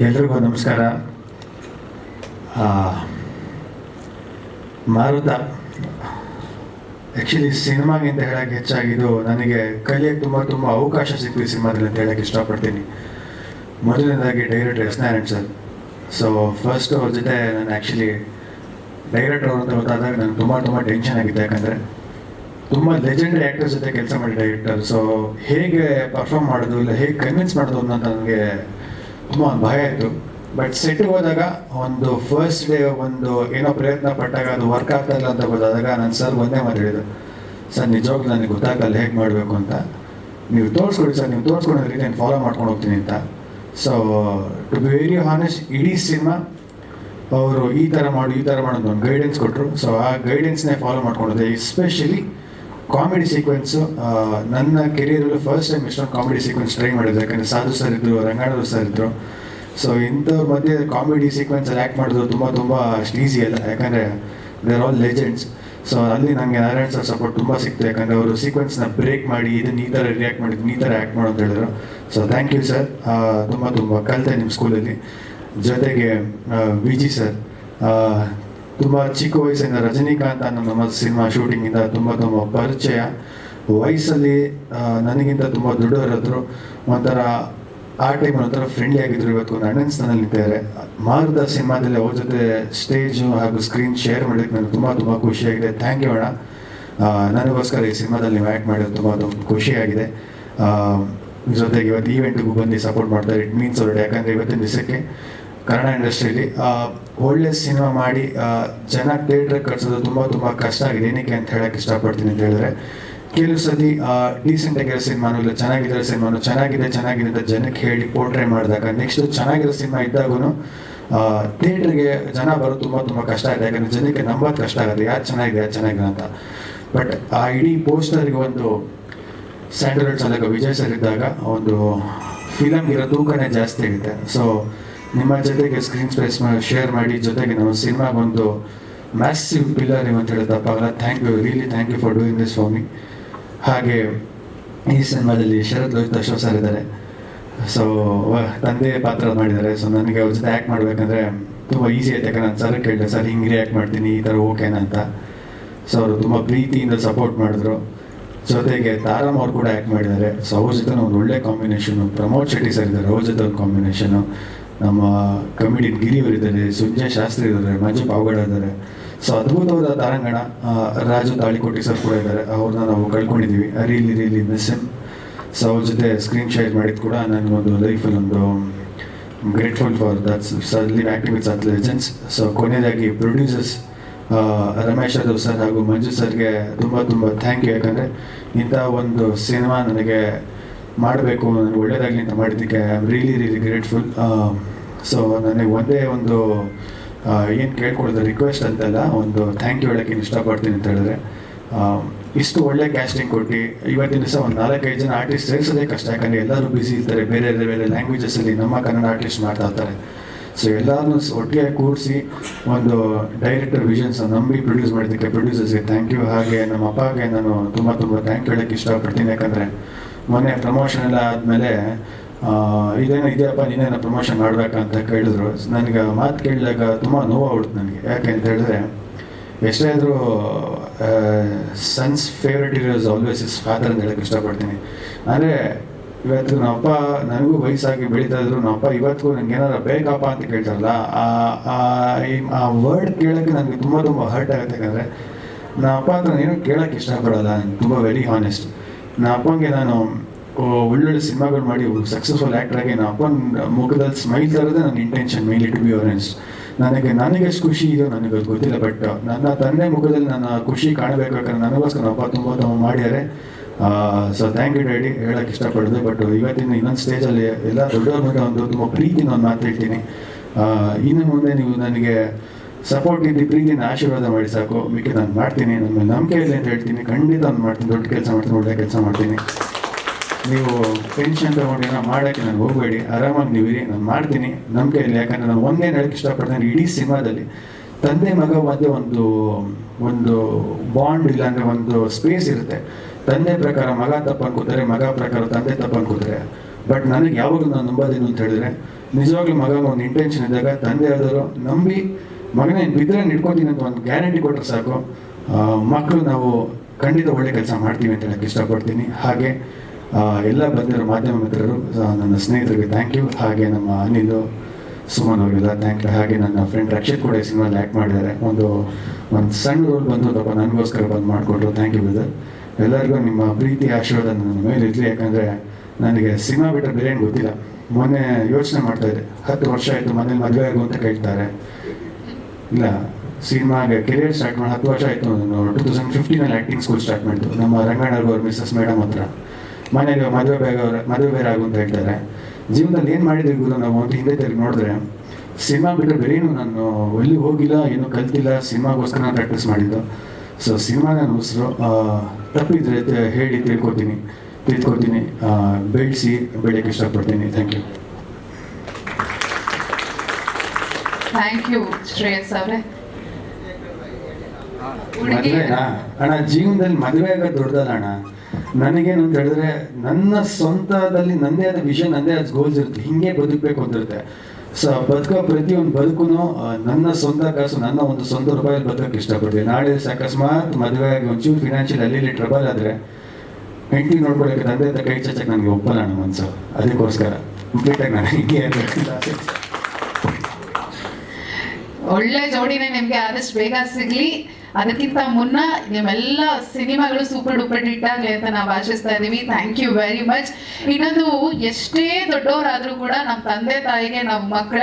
ಎಲ್ರಿಗೂ ನಮಸ್ಕಾರ. ಮಾರುತ ಆ್ಯಕ್ಚುಲಿ ಸಿನಿಮಾಗಿಂತ ಹೇಳೋಕ್ಕೆ ಹೆಚ್ಚಾಗಿದ್ದು ನನಗೆ ಕಲಿಯೋಕ್ಕೆ ತುಂಬ ತುಂಬ ಅವಕಾಶ ಸಿಕ್ತು ಈ ಸಿನಿಮಾದಲ್ಲಿ ಅಂತ ಹೇಳೋಕ್ಕೆ ಇಷ್ಟಪಡ್ತೀನಿ. ಮೊದಲನೇದಾಗಿ director S Narayan sir. So first ಅವ್ರ ಜೊತೆ ನಾನು ಆ್ಯಕ್ಚುಲಿ ಡೈರೆಕ್ಟರ್ ಅಂತ ಗೊತ್ತಾದಾಗ ನನಗೆ ತುಂಬ ತುಂಬ ಟೆನ್ಷನ್ ಆಗಿದೆ ಯಾಕಂದರೆ ತುಂಬ ಲೆಜೆಂಡರಿ ಆ್ಯಕ್ಟರ್ ಜೊತೆ ಕೆಲಸ ಮಾಡಿ ಡೈರೆಕ್ಟರ್ ಸೊ ಹೇಗೆ ಪರ್ಫಾರ್ಮ್ ಮಾಡೋದು, ಇಲ್ಲ ಹೇಗೆ ಕನ್ವಿನ್ಸ್ ಮಾಡೋದು ಅನ್ನೋದು ನನಗೆ ತುಂಬ ಭಯ ಇತ್ತು. ಬಟ್ ಸೆಟ್ಗೆ ಹೋದಾಗ ಒಂದು ಫಸ್ಟ್ ಡೇ ಒಂದು ಏನೋ ಪ್ರಯತ್ನ ಪಟ್ಟಾಗ ಅದು ವರ್ಕ್ ಆಗ್ತಾ ಇಲ್ಲ ಅಂತ ಗೊತ್ತಾದಾಗ ನಾನು ಸರ್ ಒಂದೇ ಮಾತು ಹೇಳಿದ್ರು. ಸರ್ ನಿಜವಾಗ್ಲೂ ನನಗೆ ಗೊತ್ತಾಗಲ್ಲ ಹೇಗೆ ಮಾಡಬೇಕು ಅಂತ. ನೀವು ತೋರಿಸ್ಕೊಡಿ ಸರ್ ನೀವು ತೋರಿಸ್ಕೊಂಡು ರೀತಿ ನಾನು ಫಾಲೋ ಮಾಡ್ಕೊಂಡು ಹೋಗ್ತೀನಿ ಅಂತ. So to be very honest ಇಡೀ ಸಿನಿಮಾ ಅವರು ಈ ಥರ ಮಾಡು, ಈ ಥರ ಮಾಡೋದು ಒಂದು ಗೈಡೆನ್ಸ್ ಕೊಟ್ಟರು ಸೊ ಆ ಗೈಡೆನ್ಸ್ನೇ ಫಾಲೋ ಮಾಡ್ಕೊಂಡಿದ್ದೆ. ಎಸ್ಪೆಷಲಿ ಕಾಮಿಡಿ ಸೀಕ್ವೆನ್ಸು ನನ್ನ ಕೆರಿಯರಲ್ಲಿ ಫಸ್ಟ್ ಟೈಮ್ ಎಷ್ಟೊಂದು ಕಾಮಿಡಿ ಸೀಕ್ವೆನ್ಸ್ ಟ್ರೈ ಮಾಡಿದ್ರು ಯಾಕಂದರೆ ಸಾಧು ಸರ್ ಇದ್ದರು ರಂಗಾಣರು ಸರ್ ಇದ್ದರು ಸೊ ಇಂಥವ್ರ ಮಧ್ಯೆ ಕಾಮಿಡಿ ಸೀಕ್ವೆನ್ಸಲ್ಲಿ ಆ್ಯಕ್ಟ್ ಮಾಡಿದ್ರು ತುಂಬ ತುಂಬ ಅಷ್ಟು ಈಸಿ ಅಲ್ಲ. ಯಾಕಂದರೆ they are all legends so ಅಲ್ಲಿ ನನಗೆ ನಾರಾಯಣ್ ಸರ್ ಸಪೋರ್ಟ್ ತುಂಬ ಸಿಕ್ತು. ಯಾಕಂದರೆ ಅವರು ಸೀಕ್ವೆನ್ಸ್ನ ಬ್ರೇಕ್ ಮಾಡಿ, ಇದನ್ನ ಈ ಥರ ರಿಯಾಕ್ಟ್ ಮಾಡಿದ್ರು ಈ ಥರ ಆ್ಯಕ್ಟ್ ಮಾಡೋದು ಹೇಳಿದ್ರು. ಸೊ ಥ್ಯಾಂಕ್ ಯು ಸರ್ ತುಂಬ ತುಂಬ ಕಲಿತೆ ನಿಮ್ಮ ಸ್ಕೂಲಲ್ಲಿ ಜೊತೆಗೆ ವಿ ಜಿ ಸರ್ ತುಂಬ ಚಿಕ್ಕ ವಯಸ್ಸಿಂದ ರಜನಿಕಾಂತ್ ಅನ್ನೋ ನಮ್ಮ ಸಿನಿಮಾ ಶೂಟಿಂಗಿಂದ ತುಂಬ ತುಂಬ ಪರಿಚಯ. ವಯಸ್ಸಲ್ಲಿ ನನಗಿಂತ ತುಂಬ ದೊಡ್ಡವರಾದ್ರು, ಒಂಥರ ಆ ಟೈಮ್ ಒಂಥರ ಫ್ರೆಂಡ್ಲಿ ಆಗಿದ್ರು. ಇವತ್ತು ಒಂದು ಅಣ್ಣನ ಸ್ಥಾನದಲ್ಲಿ ಇದ್ದಾರೆ ಮಾರುದ ಸಿನಿಮಾದಲ್ಲಿ ಅವ್ರ ಜೊತೆ ಸ್ಟೇಜು ಹಾಗೂ ಸ್ಕ್ರೀನ್ ಶೇರ್ ಮಾಡೋದಕ್ಕೆ ನನಗೆ ತುಂಬ ತುಂಬ ಖುಷಿಯಾಗಿದೆ. ಥ್ಯಾಂಕ್ ಯು ಅಣ್ಣ. ನನಗೋಸ್ಕರ ಈ ಸಿನಿಮಾದಲ್ಲಿ ನೀವು ಆ್ಯಕ್ಟ್ ಮಾಡಿರೋದು ತುಂಬ ತುಂಬ ಖುಷಿಯಾಗಿದೆ. ಜೊತೆಗೆ ಇವತ್ತು ಈವೆಂಟ್ಗೂ ಬಂದು ಸಪೋರ್ಟ್ ಮಾಡ್ತಾರೆ ಇಟ್ ಮೀನ್ಸ್ ಹೊರಡೆ ಯಾಕಂದರೆ ಇವತ್ತಿನ ದಿವಸಕ್ಕೆ ಕನ್ನಡ ಇಂಡಸ್ಟ್ರಿಯಲ್ಲಿ ಒಳ್ಳೆ ಸಿನಿಮಾ ಮಾಡಿ ಜನ ಥಿಯೇಟರ್ ಕಟ್ಸೋದು ತುಂಬ ತುಂಬ ಕಷ್ಟ ಆಗಿದೆ. ಏನಕ್ಕೆ ಅಂತ ಹೇಳಕ್ಕೆ ಇಷ್ಟಪಡ್ತೀನಿ ಅಂತ ಹೇಳಿದ್ರೆ, ಕೆಲವು ಸತಿ ಡೀಸೆಂಟ್ ಆಗಿರೋ ಸಿನಿಮಾನು ಇಲ್ಲ, ಚೆನ್ನಾಗಿರೋ ಸಿನಿಮಾನು ಚೆನ್ನಾಗಿದೆ ಚೆನ್ನಾಗಿದೆ ಅಂತ ಜನಕ್ಕೆ ಹೇಳಿ ಪೋರ್ಟ್ರೇ ಮಾಡಿದಾಗ ನೆಕ್ಸ್ಟ್ ಚೆನ್ನಾಗಿರೋ ಸಿನಿಮಾ ಇದ್ದಾಗೂ ಥಿಯೇಟ್ರಿಗೆ ಜನ ಬರೋದು ತುಂಬ ತುಂಬ ಕಷ್ಟ ಆಗಿದೆ. ಯಾಕಂದರೆ ಜನಕ್ಕೆ ನಂಬೋದು ಕಷ್ಟ ಆಗುತ್ತೆ. ಯಾರು ಚೆನ್ನಾಗಿದೆ ಯಾರು ಚೆನ್ನಾಗಿದೆ ಅಂತ. ಬಟ್ ಆ, ಇಡೀ ಪೋಸ್ಟರ್ಗೆ ಒಂದು ಸ್ಯಾಂಡಲ್ವುಡ್ ಚಾಲಕ ವಿಜಯ್ ಸರ್ ಇದ್ದಾಗ, ಒಂದು ಫಿಲಮ್ ಇರೋ ತೂಕನೇ ಜಾಸ್ತಿ ಆಗುತ್ತೆ. ಸೊ ನಿಮ್ಮ ಜೊತೆಗೆ ಸ್ಕ್ರೀನ್ ಸ್ಪೇಸ್ ಶೇರ್ ಮಾಡಿ, ಜೊತೆಗೆ ನಮ್ಮ ಸಿನಿಮಾ ಬಂದು ಮ್ಯಾಸಿವ್ ಪಿಲ್ಲರ್ ನೀವು ಅಂತ ಹೇಳಿದ ತಪ್ಪಾಗಲ್ಲ thank you really thank you for doing this ಸ್ವಾಮಿ ಹಾಗೆ ಈ ಸಿನಿಮಾದಲ್ಲಿ ಶರತ್ ಲೋಹಿತ್ ಅಶೋಕ್ ಸರ್ ಇದ್ದಾರೆ. ಸೊ ತಂದೆ ಪಾತ್ರ ಮಾಡಿದ್ದಾರೆ. ಸೊ ನನಗೆ ಅವ್ರ ಜೊತೆ ಆ್ಯಕ್ಟ್ ಮಾಡಬೇಕಂದ್ರೆ ತುಂಬ ಈಸಿ ಆಯ್ತು ಯಾಕಂದ್ರೆ ನಾನು ಸರ್ ಕೇಳಿದೆ ಸರ್ ಹಿಂಗೆ ರಿಯಾಕ್ಟ್ ಮಾಡ್ತೀನಿ, ಈ ಥರ ಓಕೆನಾ ಅಂತ. ಸೊ ಅವರು ತುಂಬ ಪ್ರೀತಿಯಿಂದ ಸಪೋರ್ಟ್ ಮಾಡಿದ್ರು. ಜೊತೆಗೆ ತಾರಮ್ ಅವ್ರು ಕೂಡ ಆ್ಯಕ್ಟ್ ಮಾಡಿದ್ದಾರೆ. ಸೊ ಅವ್ರ ಜೊತೆ ಒಂದು ಒಳ್ಳೆ ಕಾಂಬಿನೇಷನು ಪ್ರಮೋದ್ ಶೆಟ್ಟಿ ಸರ್ ಇದ್ದಾರೆ, ಅವ್ರ ಜೊತೆ ಒಂದು ಕಾಂಬಿನೇಷನು ನಮ್ಮ ಕಮಿಡಿಯನ್ ಗಿರಿಯವರು ಇದ್ದಾರೆ ಶಾಸ್ತ್ರಿ ಇದ್ದಾರೆ, ಮಂಜು ಪಾವಗಡ ಇದ್ದಾರೆ. ಸೊ ಅದ್ಭುತವಾದ ತಾರಂಗಣ ರಾಜು ತಾಳಿಕೋಟಿ ಸರ್ ಕೂಡ ಇದ್ದಾರೆ. ಅವ್ರನ್ನ ನಾವು ಕಳ್ಕೊಂಡಿದ್ದೀವಿ. Really really miss M so ಅವ್ರ ಜೊತೆ ಸ್ಕ್ರೀನ್ ಶೇರ್ ಮಾಡಿದ ಕೂಡ ನನಗೊಂದು ಲೈಫಲ್ಲಿ ಒಂದು grateful for that's ಸರ್ಲಿ acting with ಸತ್ ಲೆಜೆಂಡ್ಸ್ ಸೊ ಕೊನೆಯದಾಗಿ ಪ್ರೊಡ್ಯೂಸರ್ಸ್ ರಮೇಶ್ ಯಾದವ್ ಸರ್ ಹಾಗೂ ಮಂಜು ಸರ್ಗೆ ತುಂಬ ತುಂಬ ಥ್ಯಾಂಕ್ ಯು ಯಾಕಂದರೆ ಇಂಥ ಒಂದು ಸಿನಿಮಾ ನನಗೆ ಮಾಡಬೇಕು, ನನಗೆ ಒಳ್ಳೇದಾಗಲಿ ಅಂತ ಮಾಡಿದ್ದಕ್ಕೆ I am really really grateful so ನನಗೆ ಒಂದೇ ಒಂದು ಏನು ಕೇಳ್ಕೊಳ್ಳೋದು ರಿಕ್ವೆಸ್ಟ್ ಅಂತಲ್ಲ, ಒಂದು ಥ್ಯಾಂಕ್ ಯು ಹೇಳೋಕ್ಕೆ ಇಷ್ಟಪಡ್ತೀನಿ ಅಂತ ಹೇಳಿದ್ರೆ ಇಷ್ಟು ಒಳ್ಳೆ ಕ್ಯಾಸ್ಟಿಂಗ್ ಕೊಟ್ಟು, ಇವತ್ತಿನ ದಿವಸ ಒಂದು ನಾಲ್ಕೈದು ಜನ ಆರ್ಟಿಸ್ಟ್ ಸೇರಿಸೋದೇ ಕಷ್ಟ, ಯಾಕಂದರೆ ಎಲ್ಲರೂ ಬ್ಯುಸಿ ಇರ್ತಾರೆ, ಬೇರೆ ಬೇರೆ ಲ್ಯಾಂಗ್ವೇಜಸಲ್ಲಿ ನಮ್ಮ ಕನ್ನಡ ಆರ್ಟಿಸ್ಟ್ ಮಾಡ್ತಾ ಇರ್ತಾರೆ. ಸೊ ಎಲ್ಲರನ್ನೂ ಒಟ್ಟಿಗೆ ಕೂರಿಸಿ ಒಂದು ಡೈರೆಕ್ಟರ್ ವಿಷನ್ಸ್ ನಂಬಿ ಪ್ರೊಡ್ಯೂಸ್ ಮಾಡಿದ್ದಕ್ಕೆ ಪ್ರೊಡ್ಯೂಸರ್ಸ್ಗೆ ಥ್ಯಾಂಕ್ ಯು ಹಾಗೆ ನಮ್ಮ ಅಪ್ಪಗೆ ನಾನು ತುಂಬ ತುಂಬ ಥ್ಯಾಂಕ್ ಹೇಳೋಕ್ಕೆ ಇಷ್ಟಪಡ್ತೀನಿ, ಯಾಕಂದರೆ ಮೊನ್ನೆ ಪ್ರಮೋಷನ್ ಎಲ್ಲ ಆದಮೇಲೆ ಇದೇನೋ ಇದೆಯಪ್ಪ ನೀನೇನೋ ಪ್ರಮೋಷನ್ ಮಾಡ್ಬೇಕಂತ ಕೇಳಿದ್ರು. ನನಗೆ ಮಾತು ಕೇಳಿದಾಗ ತುಂಬ ನೋವಾಗ್ಬಿಡ್ತು ನನಗೆ. ಯಾಕೆ ಅಂತ ಹೇಳಿದ್ರೆ, ಎಷ್ಟೇ ಆದರೂ sons favourite heroes always is father ಅಂತ ಹೇಳಕ್ಕೆ ಇಷ್ಟಪಡ್ತೀನಿ. ಅಂದರೆ ಇವತ್ತು ನಮ್ಮಪ್ಪ ನನಗೂ ವಯಸ್ಸಾಗಿ ಬೆಳೀತಾ ಇದ್ರು ನಮ್ಮಪ್ಪ ಇವತ್ತಿಗೂ ನನಗೆ ಏನಾರು ಬೇಕಪ್ಪ ಅಂತ ಕೇಳ್ತಾರಲ್ಲ, ಆ, ಆ- ವರ್ಡ್ ಕೇಳೋಕ್ಕೆ ನನಗೆ ತುಂಬ ತುಂಬ ಹರ್ಟ್ ಆಗುತ್ತೆ. ಯಾಕಂದರೆ, ನಮ್ಮ ಅಪ್ಪ ಹತ್ರ ನೀನು ಕೇಳೋಕ್ಕೆ ಇಷ್ಟಪಡೋಲ್ಲ ನಾನು ತುಂಬ ವೆರಿ ಹಾನೆಸ್ಟ್ ನಮ್ಮ ಅಪ್ಪಂಗೆ ನಾನು ಒಳ್ಳೊಳ್ಳೆ ಸಿನಿಮಾಗಳು ಮಾಡಿ ಸಕ್ಸಸ್ಫುಲ್ ಆ್ಯಕ್ಟರ್ ಆಗಿ ನಮ್ಮ ಅಪ್ಪನ ಮುಖದಲ್ಲಿ ಸ್ಮೈಲ್ ತರೋದೇ ನನ್ನ ಇಂಟೆನ್ಷನ್ ಮೈಲಿ ಟು ಬಿ ಅವರೆನ್ಸ್ ನನಗೆ ನನಗೆ ಎಷ್ಟು ಖುಷಿ ಇದೆಯೋ ನನಗೆ ಗೊತ್ತಿಲ್ಲ ಬಟ್ ನನ್ನ ತಂದೆ ಮುಖದಲ್ಲಿ ನನ್ನ ಖುಷಿ ಕಾಣಬೇಕಾದ್ರೆ ನನಗೋಸ್ಕರ ಅಪ್ಪ ತುಂಬ ತುಂಬ ಮಾಡಿದ್ದಾರೆ. ಸೊ ಥ್ಯಾಂಕ್ ಯು ಡ್ಯಾಡಿ ಹೇಳಕ್ಕೆ ಇಷ್ಟಪಡೋದು ಬಟ್ ಇವತ್ತಿನ ಇನ್ನೊಂದು ಸ್ಟೇಜಲ್ಲಿ ಎಲ್ಲ ದೊಡ್ಡವ್ರ ಮುಂದೆ ಒಂದು ತುಂಬ ಪ್ರೀತಿನ ನಾನು ಮಾತು ಹೇಳ್ತೀನಿ. ಇನ್ನು ಮುಂದೆ ನೀವು ನನಗೆ ಸಪೋರ್ಟ್ ಇದ್ದು ಪ್ರೀತಿನ ಆಶೀರ್ವಾದ ಮಾಡಿ ಸಾಕು. ಮಿಕ್ಕಿ ನಾನು ಮಾಡ್ತೀನಿ, ನನ್ನ ಮೇಲೆ ನಂಬಿಕೆ ಇಲ್ಲ ಅಂತ ಹೇಳ್ತೀನಿ. ಖಂಡಿತ ನಾನು ಮಾಡ್ತೀನಿ. ದೊಡ್ಡ ಕೆಲಸ ಮಾಡ್ತೀನಿ, ಒಳ್ಳೆ ಕೆಲಸ ಮಾಡ್ತೀನಿ. ನೀವು ಟೆನ್ಷನ್ ತಗೊಂಡು ಏನೋ ಮಾಡೋಕ್ಕೆ ನಾನು ಹೋಗಬೇಡಿ. ಆರಾಮಾಗಿ ನೀವು ಇರಿ, ನಾನು ಮಾಡ್ತೀನಿ. ನಂಬಿಕೆ ಇಲ್ಲ ಯಾಕಂದರೆ ನಾನು ಒಂದೇ ಹೇಳಕ್ಕೆ ಇಷ್ಟಪಡ್ತೀನಿ ಇಡೀ ಸಿನಿಮಾದಲ್ಲಿ ತಂದೆ ಮಗ ಒಂದೇ ಒಂದು ಒಂದು ಬಾಂಡ್ ಇಲ್ಲಾಂದರೆ ಒಂದು ಸ್ಪೇಸ್ ಇರುತ್ತೆ. ತಂದೆ ಪ್ರಕಾರ ಮಗ ತಪ್ಪು ಅನ್ಕೋತಾರೆ, ಮಗ ಪ್ರಕಾರ ತಂದೆ ತಪ್ಪು ಅನ್ಕೋತಾರೆ. ಬಟ್ ನನಗೆ ಯಾವಾಗಲೂ ನಾನು ನಂಬೋದೇನು ಅಂತ ಹೇಳಿದ್ರೆ, ನಿಜವಾಗ್ಲೂ ಮಗ ಒಂದು ಇಂಟೆನ್ಷನ್ ಇದ್ದಾಗ ತಂದೆ ಆದವರು ನಂಬಿ ಮಗನೇ ಬಿದ್ದರೆ ಇಟ್ಕೊತೀನಿ ಅಂತ ಒಂದು ಗ್ಯಾರಂಟಿ ಕೊಟ್ಟರೆ ಸಾಕು. ಮಕ್ಕಳು ನಾವು ಖಂಡಿತ ಒಳ್ಳೆ ಕೆಲಸ ಮಾಡ್ತೀವಿ ಅಂತ ಹೇಳಕ್ಕೆ ಇಷ್ಟಪಡ್ತೀನಿ. ಹಾಗೆ ಎಲ್ಲ ಬಂದಿರೋ ಮಾಧ್ಯಮ ಮಿತ್ರರು ನನ್ನ ಸ್ನೇಹಿತರಿಗೆ ಥ್ಯಾಂಕ್ ಯು ಹಾಗೆ ನಮ್ಮ ಅನಿಲ್, ಸುಮನ್ ಅವರಿಗೆಲ್ಲ ಥ್ಯಾಂಕ್ ಯು ಹಾಗೆ ನನ್ನ ಫ್ರೆಂಡ್ ರಕ್ಷಿತ್ ಕೂಡ ಈ ಸಿನಿಮಾಲಿ ಆ್ಯಕ್ಟ್ ಮಾಡಿದ್ದಾರೆ. ಒಂದು ಒಂದು ಸಣ್ಣ ರೋಲ್ ಬಂದು ಪಾಪ ನನಗೋಸ್ಕರ ಬಂದು ಮಾಡಿಕೊಟ್ರು ಥ್ಯಾಂಕ್ ಯು ಬ್ರದರ್ ಎಲ್ಲರಿಗೂ ನಿಮ್ಮ ಪ್ರೀತಿ ಆಶೀರ್ವಾದ ನನ್ನ ಮೇಲೆ ಇರಲಿ. ಯಾಕಂದರೆ ನನಗೆ ಸಿನಿಮಾ ಬಿಟ್ಟರೆ ಬೇರೆ ಏನು ಗೊತ್ತಿಲ್ಲ. ಮೊನ್ನೆ ಯೋಚನೆ ಮಾಡ್ತಾ ಇದ್ದೆ. ಹತ್ತು ವರ್ಷ ಆಯಿತು ಮನೇಲಿ ಮದುವೆ ಆಗು ಅಂತ ಕೇಳ್ತಾರೆ. ಇಲ್ಲ, ಸಿನಿಮಾಗೆ ಕೆರಿಯರ್ ಸ್ಟಾರ್ಟ್ ಮಾಡಿ ಹತ್ತು ವರ್ಷ ಆಯಿತು. ನಾನು ಟೂ ತೌಸಂಡ್ ಫಿಫ್ಟೀನಲ್ಲಿ ಆ್ಯಕ್ಟಿಂಗ್ ಸ್ಕೂಲ್ ಸ್ಟಾರ್ಟ್ ಮಾಡಿತು ನಮ್ಮ ರಂಗಣ್ಣವ್ರು ಅವ್ರ ಮಿಸ್ಸಸ್ ಮೇಡಮ್ ಹತ್ರ. ಮನೇಲಿ ಮದುವೆ ಬೇಗ ಅವ್ರ ಮದುವೆ ಬೇರೆ ಆಗು ಅಂತ ಹೇಳ್ತಾರೆ. ಜೀವನದಲ್ಲಿ ಏನು ಮಾಡಿದ್ವಿ ಗುರು ನಾವು ಅಂತ ಹಿಂದೆ ತಿರುಗಿ ನೋಡಿದ್ರೆ ಸಿನಿಮಾ ಬಿಟ್ಟರೆ ಬೇರೇನು ನಾನು ಎಲ್ಲಿ ಹೋಗಿಲ್ಲ ಏನೂ ಕಲ್ತಿಲ್ಲ ಸಿನಿಮಾಗೋಸ್ಕರ ಪ್ರಾಕ್ಟೀಸ್ ಮಾಡಿದ್ದು. ಸೊ ಸಿನಿಮಾ ನಾನು ಉಸಿರು ತಪ್ಪಿದ್ರೆ ಹೇಳಿ ತಿಳ್ಕೊತೀನಿ ತಿಳ್ಕೊತೀನಿ ಬೆಳೆಸಿ ಬೆಳೆಯೋಕ್ಕೆ ಇಷ್ಟಪಡ್ತೀನಿ. Thank you thank you Shreyas ಅವರೇ. ಅಣ್ಣ ಜೀವನದಲ್ಲಿ ಮದುವೆ ಆಗೋದು ದೊಡ್ಡದಲ್ಲ ಅಣ್ಣ. ನನಗೇನು ಅಂತ ಹೇಳಿದ್ರೆ, ನನ್ನ ಸ್ವಂತದಲ್ಲಿ ನನ್ನದೇ ಆದ ವಿಷನ್ ನನ್ನದೇ ಆದ ಗೋಲ್ಸ್ ಇರುತ್ತೆ. ಹಿಂಗೆ ಬದುಕಬೇಕು ಅಂತಿರುತ್ತೆ. ಸೊ ಬದುಕೋ ಪ್ರತಿಯೊಂದು ಬದುಕುನು ನನ್ನ ಸ್ವಂತ ಕಾಸು, ನನ್ನ ಒಂದು ಸ್ವಂತ ರೂಪಾಯಲ್ಲಿ ಬದುಕಕ್ಕೆ ಇಷ್ಟಪಡ್ತೀವಿ ನಾಳೆ ಅಕಸ್ಮಾತ್ ಮದುವೆ ಆಗಿ ಒಂಚೂರು ಫಿನಾನ್ಷಿಯಲ್ ಅಲ್ಲಿ ಟ್ರಬಲ್ ಆದರೆ, ಹೆಂಡತಿ ನೋಡ್ಕೊಳಕ್ಕೆ ತಂದೆ ಹತ್ರ ಕೈ ಚಚ್ಚಕ್ಕೆ ನನಗೆ ಒಪ್ಪಲ್ಲ ಅಣ್ಣ ಮನ್ಸು. ಅದಕ್ಕೋಸ್ಕರ. ಕಂಪ್ಲೀಟಾಗಿ ನಾನು ಹಿಂಗೆ ಒಳ್ಳೆ ಜೋಡಿನೇ ನಿಮ್ಗೆ ಆದಷ್ಟು ಬೇಗ ಸಿಗ್ಲಿ. ಅದಕ್ಕಿಂತ ಮುನ್ನ ನಿಮ್ಮೆಲ್ಲ ಸಿನಿಮಾಗಳು ಸೂಪರ್ ಡೂಪರ್ ಹಿಟ್ ಆಗ್ಲಿ ಅಂತ ನಾವು ಆಶಿಸ್ತಾ ಇದ್ದೀವಿ ಥ್ಯಾಂಕ್ ಯು ವೆರಿ ಮಚ್ ಇನ್ನೊಂದು ಎಷ್ಟೇ ದೊಡ್ಡವರಾದ್ರೂ ಕೂಡ ನಮ್ಮ ತಂದೆ ತಾಯಿಗೆ ನಮ್ಮ ಮಕ್ಕಳೇ